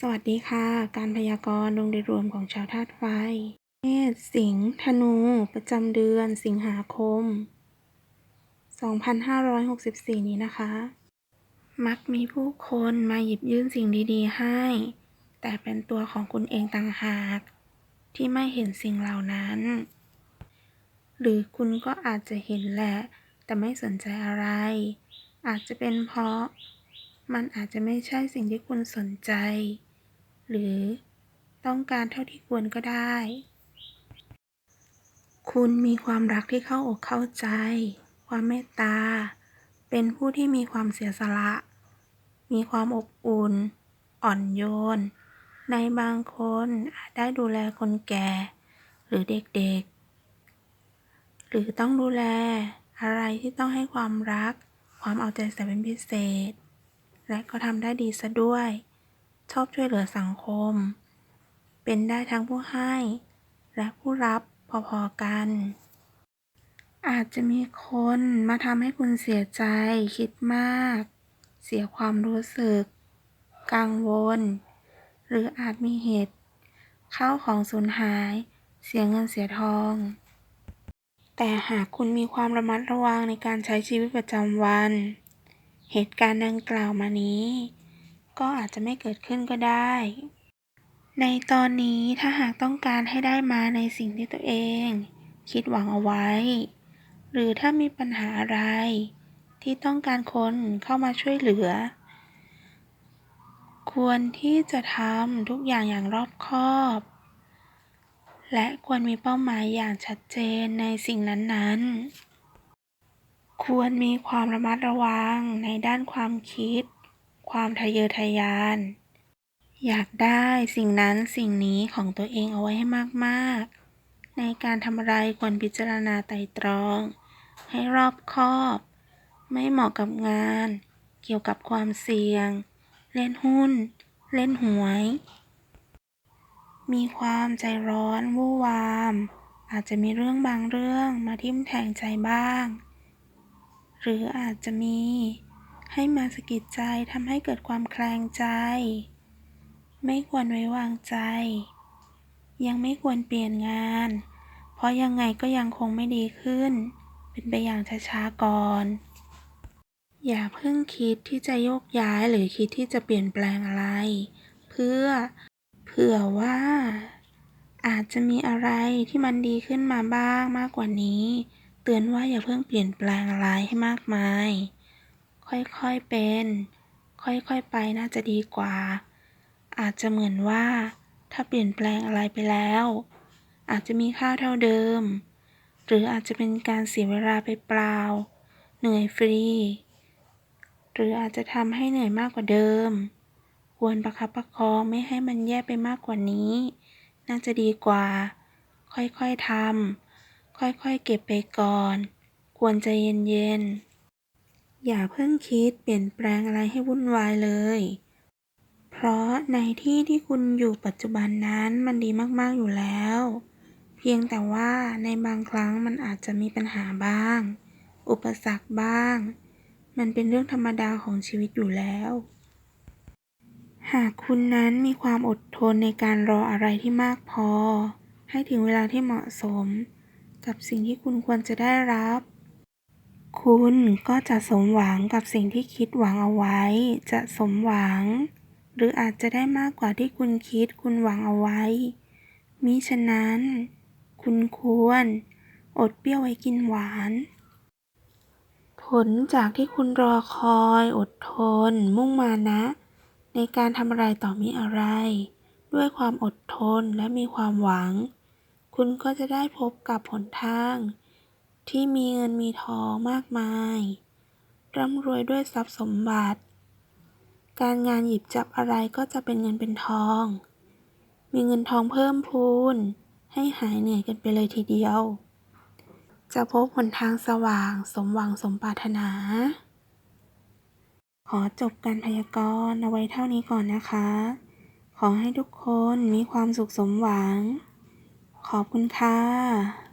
สวัสดีค่ะ การพยากรณ์ดวงโดยรวมของชาวธาตุไฟเมษสิงห์ธนู ประจำเดือนสิงหาคม 2564 นี้นะคะ มักมีผู้คนมาหยิบยื่นสิ่งดีๆให้ แต่เป็นตัวของคุณเองต่างหาก ที่ไม่เห็นสิ่งเหล่านั้น หรือคุณก็อาจจะเห็นแหละ แต่ไม่สนใจอะไร อาจจะเป็นเพราะมันอาจจะไม่ใช่สิ่งที่คุณสนใจ หรือต้องการเท่าที่ควรก็ได้ คุณมีความรักที่เข้าอกเข้าใจ ความเมตตา เป็นผู้ที่มีความเสียสละ มีความอบอุ่น อ่อนโยน ในบางคนอาจได้ดูแลคนแก่ หรือเด็กๆ หรือต้องดูแลอะไรที่ต้องให้ความรัก ความเอาใจใส่เป็นพิเศษ และก็ทำได้ดีซะด้วย ชอบช่วยเหลือสังคม เป็นได้ทั้งผู้ให้ และผู้รับพอๆกัน อาจจะมีคนมาทำให้คุณเสียใจ คิดมาก เสียความรู้สึก กังวล หรืออาจมีเหตุข้าวของสูญหาย เสียเงินเสียทอง แต่หากคุณมีความระมัดระวังในการใช้ชีวิตประจำวัน เหตุการณ์ดังกล่าวมานี้ ก็อาจจะไม่เกิดขึ้นก็ได้ ในตอนนี้ถ้าหากต้องการให้ได้มาในสิ่งที่ตัวเอง คิดหวังเอาไว้ หรือถ้ามีปัญหาอะไร ที่ต้องการคนเข้ามาช่วยเหลือ ควรที่จะทำทุกอย่างอย่างรอบคอบ และควรมีเป้าหมายอย่างชัดเจนในสิ่งนั้นๆ ควรมีความระมัดระวังในด้านความคิด ความทะเยอทะยาน อยากได้สิ่งนั้นสิ่งนี้ของตัวเองเอาไว้ให้มากๆ ในการทำอะไรควรพิจารณาไตรตรอง ให้รอบคอบ ไม่เหมาะกับงาน เกี่ยวกับความเสี่ยง เล่นหุ้น เล่นหวย มีความใจร้อนวู่วาม อาจจะมีเรื่องบางเรื่องมาทิ่มแทงใจบ้าง หรืออาจจะมี ให้มาสะกิดใจทำให้เกิดความแคลงใจ ไม่ควรไว้วางใจ ยังไม่ควรเปลี่ยนงาน เพราะยังไงก็ยังคงไม่ดีขึ้น เป็นไปอย่างช้าๆก่อน อย่าเพิ่งคิดที่จะโยกย้ายหรือคิดที่จะเปลี่ยนแปลงอะไร เพื่อเผื่อว่า อาจจะมีอะไรที่มันดีขึ้นมาบ้างมากกว่านี้ เตือนว่าอย่าเพิ่งเปลี่ยนแปลงอะไรให้มากมาย ค่อยๆเป็น ค่อยๆไปน่าจะดีกว่า อาจจะเหมือนว่า ถ้าเปลี่ยนแปลงอะไรไปแล้ว อาจจะมีค่าเท่าเดิม หรืออาจจะเป็นการเสียเวลาไปเปล่า เหนื่อยฟรี หรืออาจจะทำให้เหนื่อยมากกว่าเดิม ควรประคับประคองไม่ให้มันแย่ไปมากกว่านี้ น่าจะดีกว่า ค่อยๆทำค่อยๆเก็บไปก่อน ควรใจเย็นๆ อย่าเพิ่งคิดเปลี่ยนแปลงอะไรให้วุ่นวายเลย เพราะในที่ที่คุณอยู่ปัจจุบันนั้นมันดีมากๆอยู่แล้ว เพียงแต่ว่าในบางครั้งมันอาจจะมีปัญหาบ้าง อุปสรรคบ้าง มันเป็นเรื่องธรรมดาของชีวิตอยู่แล้ว หากคุณนั้นมีความอดทนในการรออะไรที่มากพอ ให้ถึงเวลาที่เหมาะสม กับสิ่งที่คุณควรจะได้รับ คุณก็จะสมหวังกับสิ่งที่คิดหวังเอาไว้ จะสมหวัง หรืออาจจะได้มากกว่าที่คุณคิดคุณหวังเอาไว้ มิฉะนั้น คุณควร อดเปรี้ยวไว้กินหวาน ผลจากที่คุณรอคอยอดทน มุ่งมานะ ในการทำอะไรต่อมีอะไร ด้วยความอดทนและมีความหวัง คุณก็จะได้พบกับหนทาง ที่มีเงินมีทองมากมาย ร่ำรวยด้วยทรัพย์สมบัติ การงานหยิบจับอะไรก็จะเป็นเงินเป็นทอง มีเงินทองเพิ่มพูน ให้หายเหนื่อยกันไปเลยทีเดียว จะพบหนทางสว่างสมหวังสมปรารถนา ขอจบการพยากรณ์เอาไว้เท่านี้ก่อนนะคะ ขอให้ทุกคนมีความสุขสมหวัง ขอบคุณค่ะ